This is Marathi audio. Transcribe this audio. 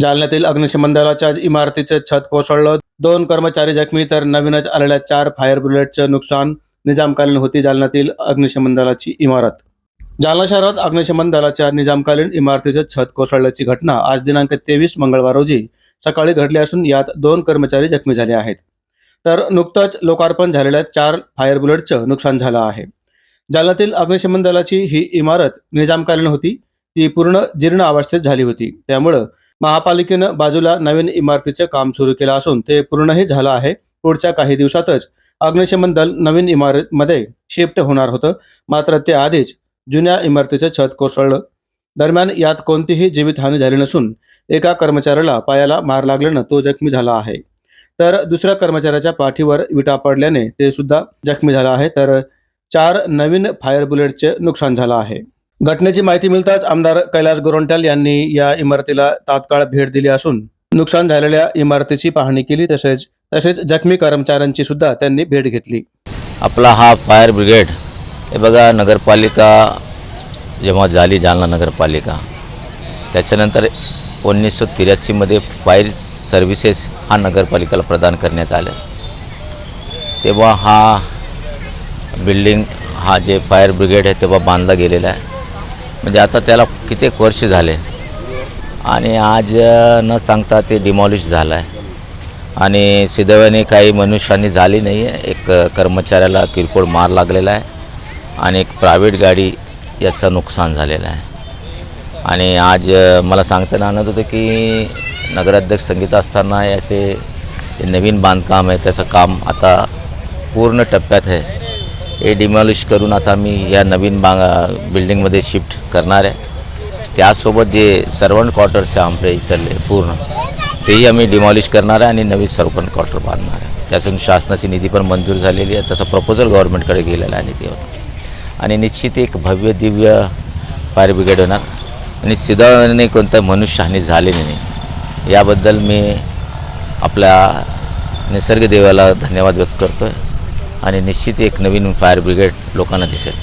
जालन्यातील अग्निशमन दलाच्या इमारतीचे छत कोसळलं. दोन कर्मचारी जखमी तर नवीनच आलेल्या चार फायर बुलेटचं नुकसान निजामकालीन होती जालन्यातील अग्निशमन दलाची इमारत. जालना शहरात अग्निशमन दलाच्या निजामकालीन इमारतीचे छत कोसळल्याची घटना आज दिनांक तेवीस मंगळवार रोजी सकाळी घडली असून यात दोन कर्मचारी जखमी झाले आहेत. तर नुकतंच लोकार्पण झालेल्या चार फायर बुलेटचं नुकसान झालं आहे. जालन्यातील अग्निशमन दलाची ही इमारत निजामकालीन होती. ती पूर्ण जीर्ण अवस्थेत झाली होती. त्यामुळं महापालिकेनं बाजूला नवीन इमारतीचं काम सुरू केलं असून ते पूर्णही झालं आहे. पुढच्या काही दिवसातच अग्निशमन दल नवीन इमारतमध्ये शिफ्ट होणार होतं. मात्र ते आधीच जुन्या इमारतीचं छत कोसळलं. दरम्यान यात कोणतीही जीवितहानी झाली नसून एका कर्मचाऱ्याला पायाला मार लागल्यानं तो जखमी झाला आहे. तर दुसऱ्या कर्मचाऱ्याच्या पाठीवर विटा पडल्याने ते सुद्धा जखमी झाला आहे. तर चार नवीन फायर बुलेटचे नुकसान झालं आहे. घटनेची माहिती मिळताच आमदार कैलास गोरंट्याल यांनी या इमारतीला तात्काळ भेट दिली असून नुकसान झालेल्या इमारतीची पाहणी केली तसेच तसेच जखमी कर्मचाऱ्यांची सुद्धा त्यांनी भेट घेतली. आपला हा फायर ब्रिगेड हे बघा नगरपालिका जेव्हा झाली जालना नगरपालिका त्याच्यानंतर एकोणीसशे त्र्याऐंशीमध्ये फायर सर्व्हिसेस हा नगरपालिकेला प्रदान करण्यात आलं. तेव्हा हा बिल्डिंग हा जे फायर ब्रिगेड आहे तेव्हा बांधला गेलेला आहे. म्हणजे आता त्याला कित्येक वर्ष झाले. आणि आज न सांगता ते डिमॉलिश झालं आहे आणि सिद्धव्याने काही मनुष्यानी झाली नाही आहे एक कर्मचाऱ्याला किरकोळ मार लागलेला आहे. आणि एक प्रायव्हेट गाडी याचं नुकसान झालेलं आहे. आणि आज मला सांगताना आनंद होतं की नगराध्यक्ष संगीता असताना याचे नवीन बांधकाम आहे त्याचं काम आता पूर्ण टप्प्यात आहे. हे डिमॉलिश करून आता मी या नवीन बा बिल्डिंगमध्ये शिफ्ट करणार आहे. त्यासोबत जे सर्वंट क्वार्टर्स आहे आमच्या इथले पूर्ण तेही आम्ही डिमॉलिश करणार आहे आणि नवीन सर्वंट क्वार्टर बांधणार आहे. त्यासाठी शासनाची निधी पण मंजूर झालेली आहे. तसा प्रपोजल गव्हर्नमेंटकडे गेलेला आहे निधीवर आणि निश्चित एक भव्य दिव्य फायर ब्रिगेड होणार. आणि सिद्धाने कोणत्या मनुष्यहानी झालेली नाही. याबद्दल मी आपल्या निसर्ग देवाला धन्यवाद व्यक्त करतो आहे आणि निश्चित एक नवीन फायर ब्रिगेड लोकांना दिसेल.